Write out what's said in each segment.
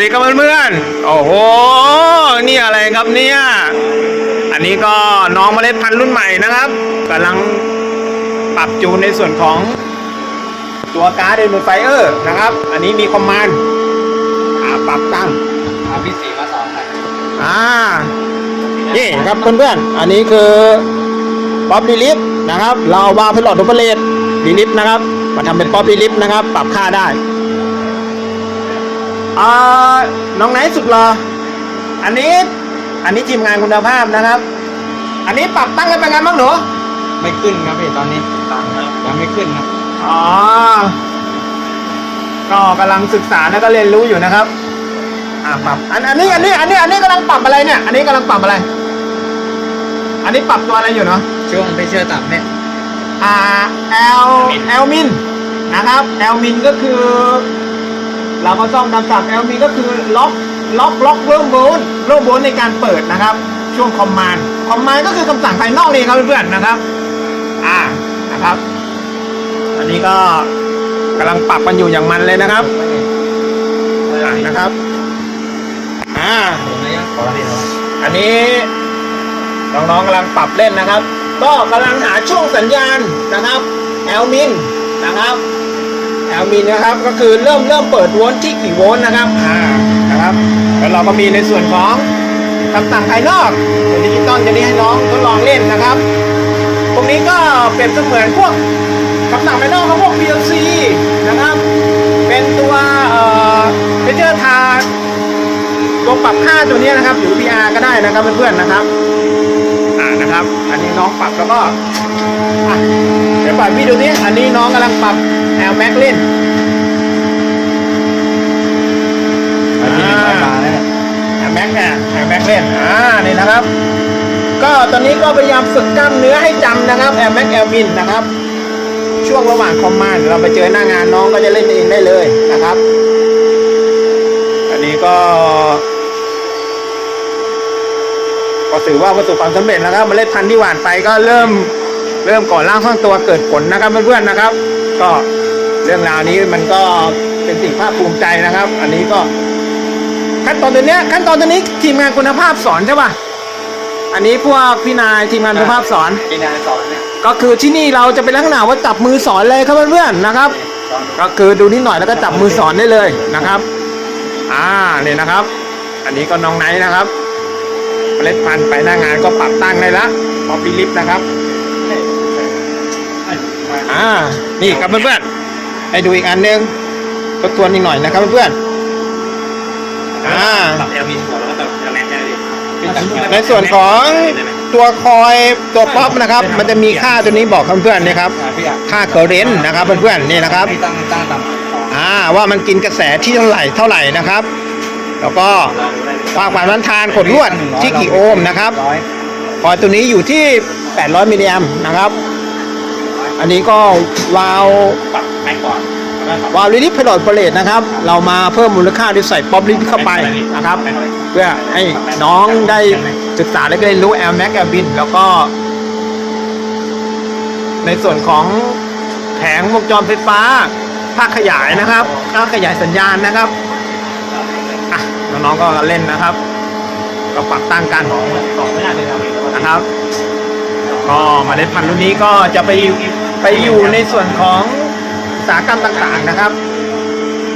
สดีครับเพื่อนๆ โอ้โห นี่อะไรครับเนี่ย อันนี้ก็น้องเมล็ดพันธุ์รุ่นใหม่นะครับกำลังปรับจูนในส่วนของตัวการ์ดเดนไฟเออร์นะครับ อันนี้มีคอมมานด์อ่าปรับตั้งเอาพี่สีมาสอนครับอ่า นี่ครับเพื่อนๆ อันนี้คือป๊อปดีลิฟนะครับ เราเอาวาล์วพลอดโอเปเรตดีลิฟนะครับ มาทำเป็นป๊อปดีลิฟนะครับ ปรับค่าได้ อ่าน้องไหนสุดรอ อันนี้ อันนี้ทีมงานคุณภาพนะครับ อันนี้ปรับตั้งกันเป็นไงบ้างหนู ไม่ขึ้นครับพี่ตอนนี้ตังครับยังไม่ขึ้นครับอ๋อ ก็กำลังศึกษาแล้วก็เรียนรู้อยู่นะครับ อ่าปรับ อันอันนี้อันนี้อันนี้อันนี้กำลังปรับอะไรเนี่ย อันนี้กำลังปรับอะไร อันนี้ปรับตัวอะไรอยู่เนาะ ช่วงไปเชื่อต่ำเนี่ย อ่า L L มินนะครับ L มินก็คือ เราก็ต้องกำกับ L มินก็คือล็อกล็อกล็อกเริ่มโวลต์เริ่มโวลต์ในการเปิดนะครับ ช่วงคอมมานด์คอมมานด์ก็คือคำสั่งภายนอกเลยครับเพื่อนๆนะครับอ่านะครับ อันนี้ก็กำลังปรับกันอยู่อย่างมันเลยนะครับอ่านะครับอ่าผมนะยังขอพี่เราอันนี้น้องๆกำลังปรับเล่นนะครับ ก็กำลังหาช่วงสัญญาณนะครับแอลมินนะครับ แอลมินนะครับก็คือเริ่มเริ่มเปิดโวลต์ที่กี่โวลต์นะครับอ่านะครับแล้วเราก็มีในส่วนของคำสั่งภายนอกตัวดิจิตอลจะนี้ให้น้องทดลองเล่นนะครับตรงนี้ก็เปรียบเสมือนพวกคำสั่งภายนอกของพวก PLC นะครับ เป็นตัวเอ่อเพเจอร์ทาตัวปรับค่าตัวนี้นะครับหรือ VR ก็ได้นะครับเพื่อนๆนะครับอ่านะครับ อันนี้น้องปรับแล้วก็อะเดี๋ยวปล่อยพี่ดูนี่อันนี้น้องกำลังปรับ L Max เล่นอันนี้มีไฟมาแล้วเนี่ย L Max เนี่ย L Max เล่นอ่านี่นะครับ ก็ตอนนี้ก็พยายามฝึกกล้ามเนื้อให้จำนะครับ L Max L Min นะครับ ช่วงระหว่างคอมมานด์เราไปเจอหน้างานน้องก็จะเล่นเองได้เลยนะครับ อันนี้ก็ก็ถือว่าประสบความสำเร็จนะครับเมล็ดพันธุ์ที่หว่านไปก็เริ่มเริ่มก่อร่างสร้างตัวเกิดผลนะครับเพื่อนๆนะครับ ก็ เรื่องราวนี้มันก็เป็นสิ่งภาคภูมิใจนะครับ อันนี้ก็ ขั้นตอนตัวเนี้ย ขั้นตอนตัวนี้ทีมงานคุณภาพสอนใช่ป่ะอันนี้พวกพี่นายทีมงานคุณภาพสอน พี่นายสอนเนี่ยก็คือที่นี่เราจะเป็นลักษณะว่าจับมือสอนเลยครับเพื่อนๆนะครับ สอนก็คือดูนิดหน่อยแล้วก็จับมือสอนได้เลยนะครับ อ่าเนี่ยนะครับ อันนี้ก็น้องไนท์นะครับเมล็ดพันธุ์ไปหน้างานก็ปรับตั้งได้ละพอปีลิฟต์นะครับ อ่า นี่ครับเพื่อนๆ ให้ดูอีกอันหนึงทบทวนอีกหน่อยนะครับเพื่อนๆอ่าปรับเอลมีหัวแล้วก็แบบจะแรงได้เลยในส่วนของตัวคอยตัวป๊อปนะครับ มันจะมีค่าตัวนี้บอกเพื่อนๆนี่ครับพี่อะค่าเคอร์เรนต์นะครับเพื่อนๆนี่นะครับพี่ตั้งตั้งต่ำอ่าว่ามันกินกระแสที่เท่าไหร่เท่าไหร่นะครับ แล้วก็ความความต้านทานขดลวดที่กี่โอห์มนะครับร้อยคอยตัวนี้อยู่ที่ 800 มิลลิแอมป์นะครับ อันนี้ก็วาล์วปรับแม็กก่อนวาล์วลิลิฟพลอดเปรตนะครับ เรามาเพิ่มมูลค่าด้วยใส่ป๊อปลิฟเข้าไปนะครับ เพื่อให้น้องได้ศึกษาและก็เรียนรู้ L Max L Bin แล้วก็ ในส่วนของแผงวงจรไฟฟ้าภาคขยายนะครับภาคขยายสัญญาณนะครับอะน้องๆก็เล่นนะครับ ก็ปรับตั้งกันต่อไม่ได้เลยครับนะครับ ก็เมาเล็ดพันธุ์รุ่นนี้ก็จะไป ไปอยู่ในส่วนของอุตสาหกรรมต่างๆนะครับ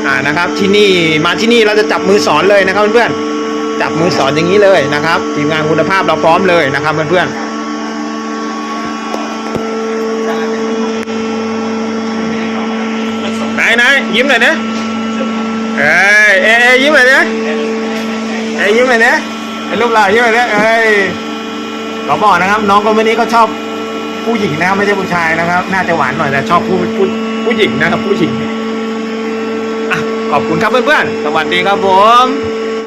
อ่านะครับที่นี่มาที่นี่เราจะจับมือสอนเลยนะครับเพื่อนๆจับมือสอนอย่างนี้เลยนะครับ ทีมงานคุณภาพเราพร้อมเลยนะครับเพื่อนๆไหนไหนยิ้มหน่อยนะเอ้ยเอ้ยเอ้ยยิ้มหน่อยนะเอ้ยยิ้มหน่อยนะไอ้รูปหล่อยิ้มหน่อยนะเอ้ยเขาบอกนะครับ น้องคนนี้เขาชอบ ผู้หญิงนะครับไม่ใช่ผู้ชายนะครับ น่าจะหวานหน่อยแต่ชอบผู้ผู้ผู้หญิงนะครับผู้หญิงอะขอบคุณครับเพื่อนๆสวัสดีครับผม